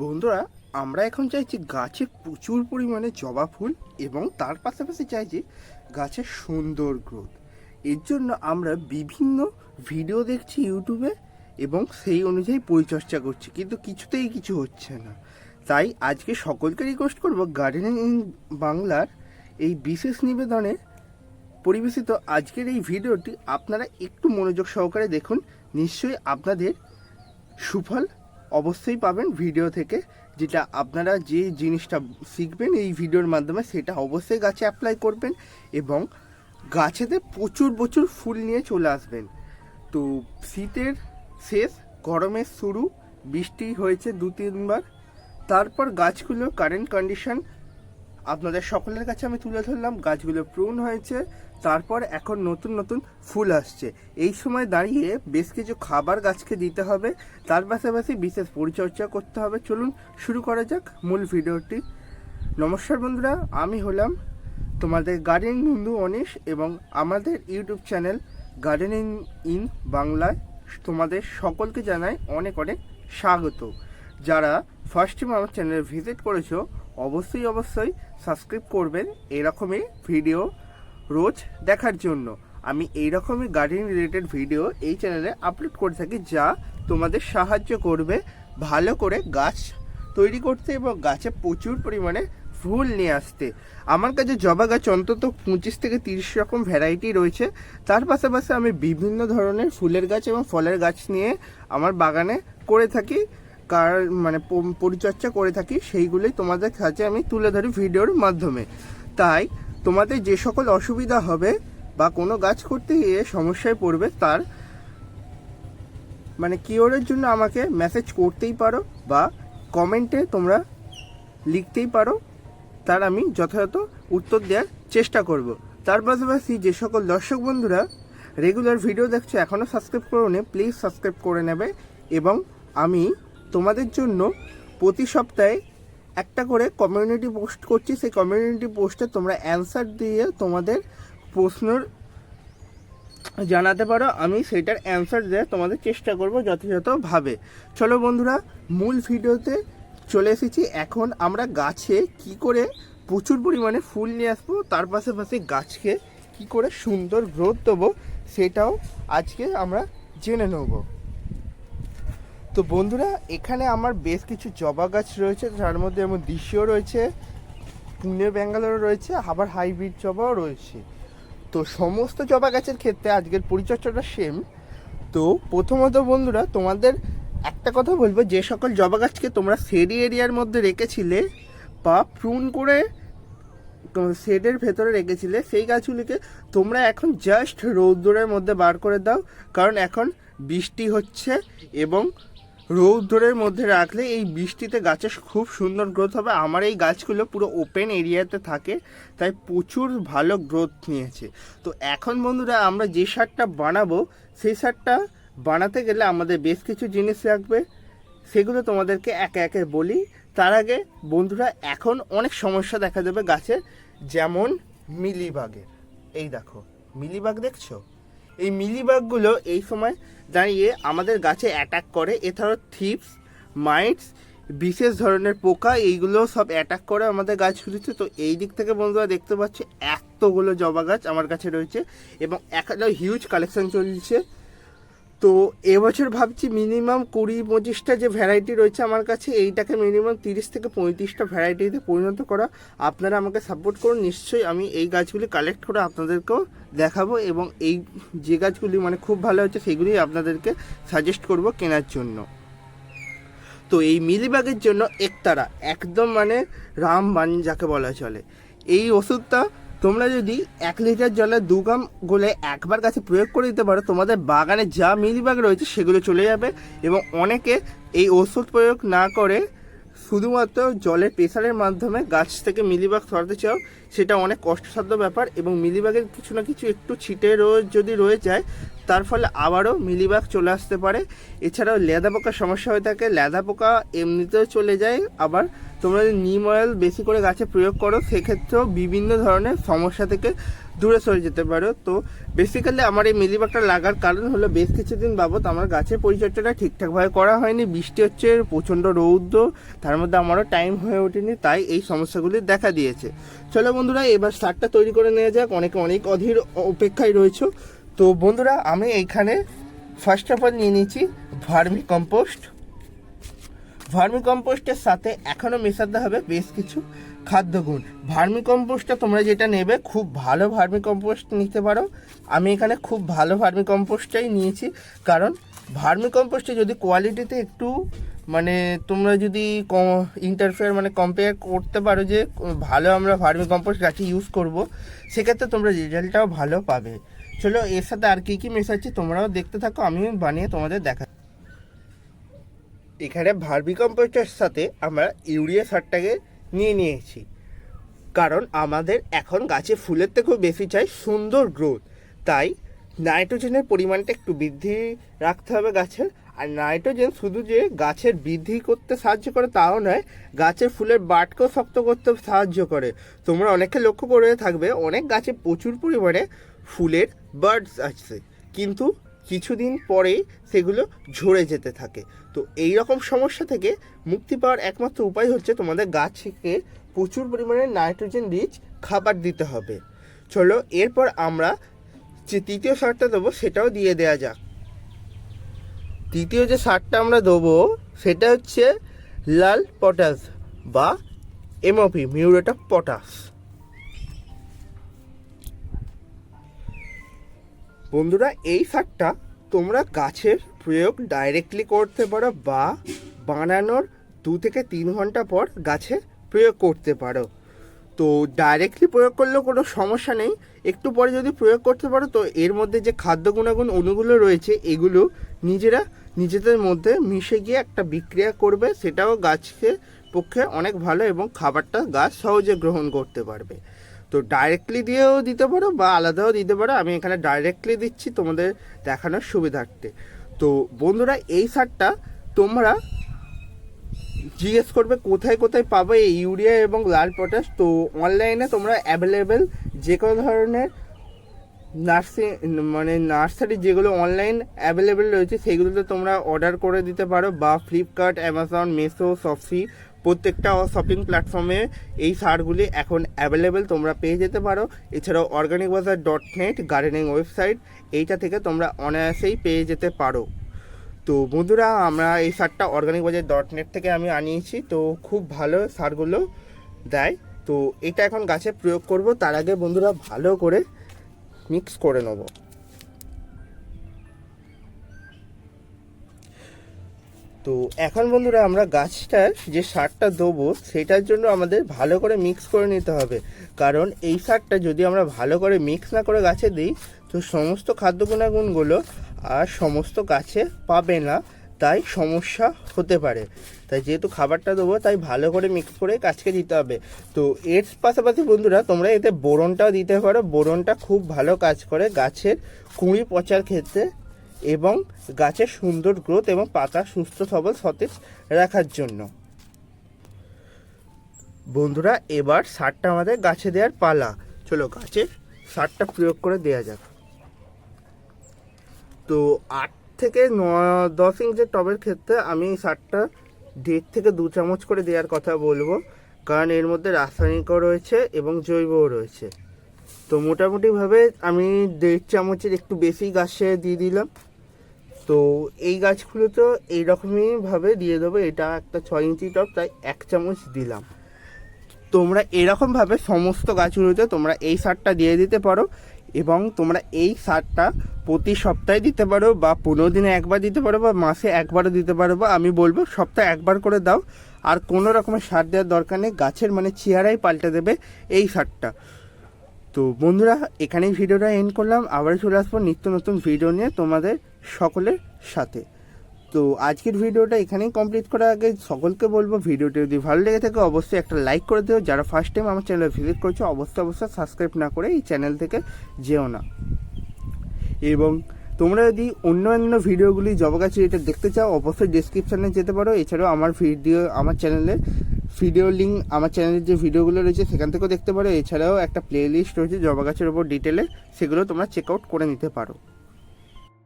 বন্ধুরা, আমরা এখন চাইছি গাছে প্রচুর পরিমাণে জবা ফুল এবং তার পাশাপাশি চাইছি গাছের সুন্দর গ্রোথ। এর জন্য আমরা বিভিন্ন ভিডিও দেখছি ইউটিউবে এবং সেই অনুযায়ী পরিচর্যা করছি, কিন্তু কিছুতেই কিছু হচ্ছে না। তাই আজকে সকলকে রিকোয়েস্ট করব গার্ডেনিং ইন বাংলার এই বিশেষ নিবেদনে পরিবেশিত আজকের এই ভিডিওটি আপনারা একটু মনোযোগ সহকারে দেখুন। নিশ্চয়ই আপনাদের সুফল অবশ্যই পাবেন ভিডিও থেকে, যেটা আপনারা যে জিনিসটা শিখবেন এই ভিডিওর মাধ্যমে সেটা অবশ্যই গাছে অ্যাপ্লাই করবেন এবং গাছেতে প্রচুর প্রচুর ফুল নিয়ে চলে আসবেন। তো শীতের শেষ গরমের শুরু, বৃষ্টি হয়েছে দু তিনবার, তারপর গাছগুলোর কারেন্ট কন্ডিশন আপনাদের সকলের কাছে আমি তুলে ধরলাম, গাছগুলো প্রুন হয়েছে তারপর এখন নতুন নতুন ফুল আসছে। এই সময় দাঁড়িয়ে বেশ কিছু খাবার গাছকে দিতে হবে। তার পাশাপাশি বিশেষ পরিচর্যা করতে হবে। চলুন শুরু করা যাক মূল ভিডিওটি। নমস্কার বন্ধুরা, আমি হলাম তোমাদের গার্ডেনিং বন্ধু অনিশ এবং আমাদের ইউটিউব চ্যানেল গার্ডেনিং ইন বাংলায় তোমাদের সকলকে জানাই অনেক অনেক স্বাগত। যারা ফার্স্ট টাইম আমার চ্যানেলে ভিজিট করেছ, অবশ্যই অবশ্যই সাবস্ক্রাইব করবেন। এরকমই ভিডিও রোজ দেখার জন্য। আমি এইরকমই গার্ডেনিং রিলেটেড ভিডিও এই চ্যানেলে আপলোড করে থাকি যা তোমাদের সাহায্য করবে ভালো করে গাছ তৈরি করতে এবং গাছে প্রচুর পরিমাণে ফুল নিয়ে আসতে। আমার কাছে জবা গাছ অন্তত পঁচিশ থেকে তিরিশ রকম ভ্যারাইটি রয়েছে। তার পাশাপাশি আমি বিভিন্ন ধরনের ফুলের গাছ এবং ফলের গাছ নিয়ে আমার বাগানে করে থাকি। কার মানে পরিচর্যা করে থাকি। সেইগুলোই তোমাদের কাছে আমি তুলে ধরি ভিডিওর মাধ্যমে। তাই তোমাদের যে সকল অসুবিধা হবে বা কোনো গাছ করতে গিয়ে সমস্যায় পড়বে তার মানে কিওরের জন্য আমাকে মেসেজ করতেই পারো বা কমেন্টে তোমরা লিখতেই পারো। তার আমি যথাযথ উত্তর দেওয়ার চেষ্টা করব। তার পাশাপাশি যে সকল দর্শক বন্ধুরা রেগুলার ভিডিও দেখছ এখনও সাবস্ক্রাইব করো নে প্লিজ সাবস্ক্রাইব করে নেবে এবং আমি তোমাদের জন্য প্রতি সপ্তাহে একটা করে কমিউনিটি পোস্ট করছি, সেই কমিউনিটি পোস্টে তোমরা অ্যান্সার দিয়ে তোমাদের প্রশ্নর জানাতে পারো। আমি সেটার অ্যান্সার দেওয়ার তোমাদের চেষ্টা করব যথাযথভাবে। চলো বন্ধুরা, মূল ভিডিওতে চলে এসেছি। এখন আমরা গাছে কি করে প্রচুর পরিমাণে ফুল নিয়ে আসব, তার পাশাপাশি গাছকে কি করে সুন্দর গ্রোথ দেবো, সেটাও আজকে আমরা জেনে নেব। তো বন্ধুরা, এখানে আমার বেশ কিছু জবা গাছ রয়েছে, যার মধ্যে যেমন দেশীয় রয়েছে, পুনে ব্যাঙ্গালোর রয়েছে, আবার হাইব্রিড জবাও রয়েছে। তো সমস্ত জবা গাছের ক্ষেত্রে আজকের পরিচর্যাটা সেম তো প্রথমত বন্ধুরা, তোমাদের একটা কথা বলব, যে সকল জবা গাছকে তোমরা শেডি এরিয়ার মধ্যে রেখেছিলে বা প্রুন করে শেডের ভেতরে রেখেছিলে, সেই গাছগুলিকে তোমরা এখন জাস্ট রৌদ্রের মধ্যে বার করে দাও। কারণ এখন বৃষ্টি হচ্ছে এবং রৌদ্রের মধ্যে রাখলে এই বৃষ্টিতে গাছের খুব সুন্দর গ্রোথ হবে। আমার এই গাছগুলো পুরো ওপেন এরিয়াতে থাকে, তাই প্রচুর ভালো গ্রোথ নিয়েছে। তো এখন বন্ধুরা আমরা যে সারটা বানাবো, সেই সারটা বানাতে গেলে আমাদের বেশ কিছু জিনিস লাগবে। সেগুলো তোমাদেরকে একে একে বলি। তার আগে বন্ধুরা এখন অনেক সমস্যা দেখা দেবে গাছের যেমন মিলিবাগের এই দেখো, মিলিবাগ দেখছ? এই মিলিবাগগুলো এই সময় দাঁড়িয়ে আমাদের গাছে অ্যাটাক করে। এছাড়াও থিপস মাইটস বিশেষ ধরনের পোকা এইগুলো সব অ্যাটাক করে আমাদের গাছ গাছগুলিতে তো এই দিক থেকে বন্ধুরা দেখতে পাচ্ছি, এতগুলো জবা গাছ আমার কাছে রয়েছে এবং একটা হিউজ কালেকশন চলছে। তো এবছর ভাবছি মিনিমাম কুড়ি পঁচিশটা যে ভ্যারাইটি রয়েছে আমার কাছে, এইটাকে মিনিমাম তিরিশ থেকে পঁয়ত্রিশটা ভ্যারাইটিতে পরিণত করা। আপনারা আমাকে সাপোর্ট করুন, নিশ্চয়ই আমি এই গাছগুলি কালেক্ট করে আপনাদেরকেও দেখাবো এবং এই যে গাছগুলি মানে খুব ভালো হচ্ছে সেগুলি আপনাদেরকে সাজেস্ট করব কেনার জন্য। তো এই মিলিবাগের জন্য একতারা, একদম মানে রামবান যাকে বলা চলে। এই ওষুধটা তোমরা যদি এক লিটার জলে দু গ্রাম গোলে একবার গাছে প্রয়োগ করে দিতে পারো, তোমাদের বাগানে যা মিলিবাগ রয়েছে সেগুলো চলে যাবে এবং অনেকে এই ওষুধ প্রয়োগ না করে শুধুমাত্র জলের প্রেশারের মাধ্যমে গাছ থেকে মিলিবাগ সরাতে চাও, সেটা অনেক কষ্টসাধ্য ব্যাপার এবং মিলিবাগের কিছু না কিছু একটু ছিটে রোজ যদি রয়ে যায় তার ফলে আবারও মিলিবাগ চলে আসতে পারে। এছাড়াও লেদা পোকার সমস্যা হয়ে থাকে। লেদা পোকা এমনিতেও চলে যায়। আবার তোমরা যদি নিম অয়েল বেশি করে গাছে প্রয়োগ করো, সেক্ষেত্রেও বিভিন্ন ধরনের সমস্যা থেকে দূরে সরে যেতে পারো। তো বেসিক্যালি আমার এই মিলিবাগটা লাগার কারণ হলো বেশ কিছুদিন বাবদ আমার গাছের পরিচর্যাটা ঠিকঠাকভাবে করা হয়নি। বৃষ্টি হচ্ছে, প্রচণ্ড রৌদ্র, তার মধ্যে আমারও টাইম হয়ে ওঠেনি, তাই এই সমস্যাগুলি দেখা দিয়েছে। চলো বন্ধুরা, এবার সারটা তৈরি করে নেওয়া যাক। অনেকে অনেক অধীর অপেক্ষায় রয়েছে। তো বন্ধুরা, আমি এইখানে ফার্স্ট অফ অল নিয়ে নিয়েছি ভার্মি কম্পোস্ট। ভার্মি কম্পোস্টের সাথে এখনও মেশাতে হবে বেশ কিছু খাদ্যগুণ ভার্মি কম্পোস্টটা তোমরা যেটা নেবে, খুব ভালো ভার্মি কম্পোস্ট নিতে পারো। আমি এখানে খুব ভালো ভার্মি কম্পোস্টটাই নিয়েছি, কারণ ভার্মি কম্পোস্টে যদি কোয়ালিটিতে একটু মানে তোমরা যদি ইন্টারফেয়ার মানে কম্পেয়ার করতে পারো যে ভালো আমরা ভার্মি কম্পোস্ট গাছে ইউজ করব, সেক্ষেত্রে তোমরা রেজাল্টটাও ভালো পাবে। চলো এর সাথে আর কী কী মেশাচ্ছি তোমরাও দেখতে থাকো, আমিও বানিয়ে তোমাদের দেখা এখানে ভার্মি কম্পোস্টের সাথে আমরা ইউরিয়া সারটাকে নিয়ে নিয়েছি। কারণ আমাদের এখন গাছে ফুলের থেকেও বেশি চাই সুন্দর গ্রোথ তাই নাইট্রোজেনের পরিমাণটা একটু বৃদ্ধি রাখতে হবে গাছের। আর নাইট্রোজেন শুধু যে গাছের বৃদ্ধি করতে সাহায্য করে তাও নয়, গাছের ফুলের বাটকেও শক্ত করতে সাহায্য করে। তোমরা অনেকে লক্ষ্য করে থাকবে, অনেক গাছে প্রচুর পরিমাণে ফুলের বার্ডস আছে কিন্তু কিছুদিন পরেই সেগুলো ঝরে যেতে থাকে। তো এই রকম সমস্যা থেকে মুক্তি পাওয়ার একমাত্র উপায় হচ্ছে তোমাদের গাছকে প্রচুর পরিমাণে নাইট্রোজেন রিচ খাবার দিতে হবে। চলো, এরপর আমরা যে তৃতীয় সারটা দেবো, সেটাও দিয়ে দেওয়া যাক। তৃতীয় যে সারটা আমরা দেবো, সেটা হচ্ছে লাল পটাশ বা এমওপি মিউরেট অফ পটাশ বন্ধুরা, এই সারটা তোমরা গাছের প্রয়োগ ডাইরেক্টলি করতে পারো বা বানানোর দু থেকে তিন ঘণ্টা পর গাছে প্রয়োগ করতে পারো। তো ডাইরেক্টলি প্রয়োগ করলেও কোনো সমস্যা নেই। একটু পরে যদি প্রয়োগ করতে পারো, তো এর মধ্যে যে খাদ্য গুণাগুণ অণুগুলো রয়েছে, এগুলো নিজেরা নিজেদের মধ্যে মিশে গিয়ে একটা বিক্রিয়া করবে। সেটাও গাছকে পক্ষে অনেক ভালো এবং খাবারটা গাছ সহজে গ্রহণ করতে পারবে। তো ডাইরেক্টলি দিয়েও দিতে পারো বা আলাদাও দিতে পারো। আমি এখানে ডাইরেক্টলি দিচ্ছি তোমাদের দেখানোর সুবিধার্থে। তো বন্ধুরা, এই সারটা তোমরা জিজ্ঞেস করবে কোথায় কোথায় পাবে এই ইউরিয়া এবং লাল পটাশ। তো অনলাইনে তোমরা অ্যাভেলেবেল যে কোনো ধরনের নার্সিং মানে নার্সারি যেগুলো অনলাইন অ্যাভেলেবেল রয়েছে, সেগুলোতে তোমরা অর্ডার করে দিতে পারো বা ফ্লিপকার্ট অ্যামাজন মেসো সফি প্রত্যেকটা শপিং প্ল্যাটফর্মে এই সারগুলি এখন অ্যাভেলেবেল তোমরা পেয়ে যেতে পারো। এছাড়াও অর্গানিক বাজার ডট নেট গার্ডেনিং ওয়েবসাইট এইটা থেকে তোমরা অনায়াসেই পেয়ে যেতে পারো। তো বন্ধুরা, আমরা এই সারটা অর্গানিক বাজার ডট নেট থেকে আমি আনিয়েছি, তো খুব ভালো সারগুলো দেয়। তো এটা এখন গাছে প্রয়োগ করব, তার আগে বন্ধুরা ভালো করে মিক্স করে নেব। তো এখন বন্ধুরা আমরা গাছটার যে সারটা দেবো, সেটার জন্য আমাদের ভালো করে মিক্স করে নিতে হবে। কারণ এই সারটা যদি আমরা ভালো করে মিক্স না করে গাছে দিই, তো সমস্ত খাদ্য গুণাগুণগুলো আর সমস্ত গাছে পাবে না, তাই সমস্যা হতে পারে। তাই যেহেতু খাবারটা দেবো, তাই ভালো করে মিক্স করে গাছকে দিতে হবে। তো এর পাশাপাশি বন্ধুরা, তোমরা এতে বোরনটাও দিতে পারো। বোরনটা খুব ভালো কাজ করে গাছের কুঁড়ি পচার ক্ষেত্রে এবং গাছের সুন্দর গ্রোথ এবং পাতা সুস্থ সবল সতেজ রাখার জন্য। বন্ধুরা, এবার সারটা আমাদের গাছে দেওয়ার পালা। চলো গাছে সারটা প্রয়োগ করে দেওয়া যাক। তো আট থেকে ন, দশ ইঞ্চের টবের ক্ষেত্রে আমি সারটা দেড় থেকে দু চামচ করে দেওয়ার কথা বলব। কারণ এর মধ্যে রাসায়নিকও রয়েছে এবং জৈবও রয়েছে। তো মোটামুটিভাবে আমি দেড় চামচের একটু বেশি গাছে দিয়ে দিলাম। তো এই গাছগুলো তো এইরকমইভাবে দিয়ে দেবো। এটা একটা ছয় ইঞ্চি টপ তাই এক চামচ দিলাম। তোমরা এরকমভাবে সমস্ত গাছগুলোতে তোমরা এই সারটা দিয়ে দিতে পারো এবং তোমরা এই সারটা প্রতি সপ্তাহে দিতে পারো বা পনেরো দিনে একবার দিতে পারো বা মাসে একবারও দিতে পারো বা আমি বলব সপ্তাহে একবার করে দাও। আর কোনো রকমের সার দেওয়ার দরকার নেই, গাছের মানে চেহারাই পাল্টে দেবে এই সারটা। তো বন্ধুরা, এখানেই ভিডিওটা এন্ড করলাম। আবার চলে আসব নিত্য নতুন ভিডিও নিয়ে। তোমাদের সকলের সাথে। তো আজকের ভিডিওটা এখানেই কমপ্লিট করার আগে সকলকে বলব, ভিডিওটি যদি ভালো লেগে থাকে অবশ্যই একটা লাইক করে দিও। যারা ফার্স্ট টাইম আমার চ্যানেলে ভিজিট করছ, অবশ্যই অবশ্যই সাবস্ক্রাইব না করে এই চ্যানেল থেকে যেও না। এবং তোমরা যদি অন্যান্য ভিডিওগুলি জবা গাছের এটা দেখতে চাও, অবশ্যই ডিসক্রিপশানে যেতে পারো। এছাড়াও আমার ভিডিও আমার চ্যানেলে ভিডিও লিঙ্ক আমার চ্যানেলের যে ভিডিওগুলো রয়েছে সেখান থেকেও দেখতে পারো। এছাড়াও একটা প্লে লিস্ট রয়েছে জবা গাছের ওপর ডিটেলে সেগুলো তোমরা চেক আউট করে নিতে পারো।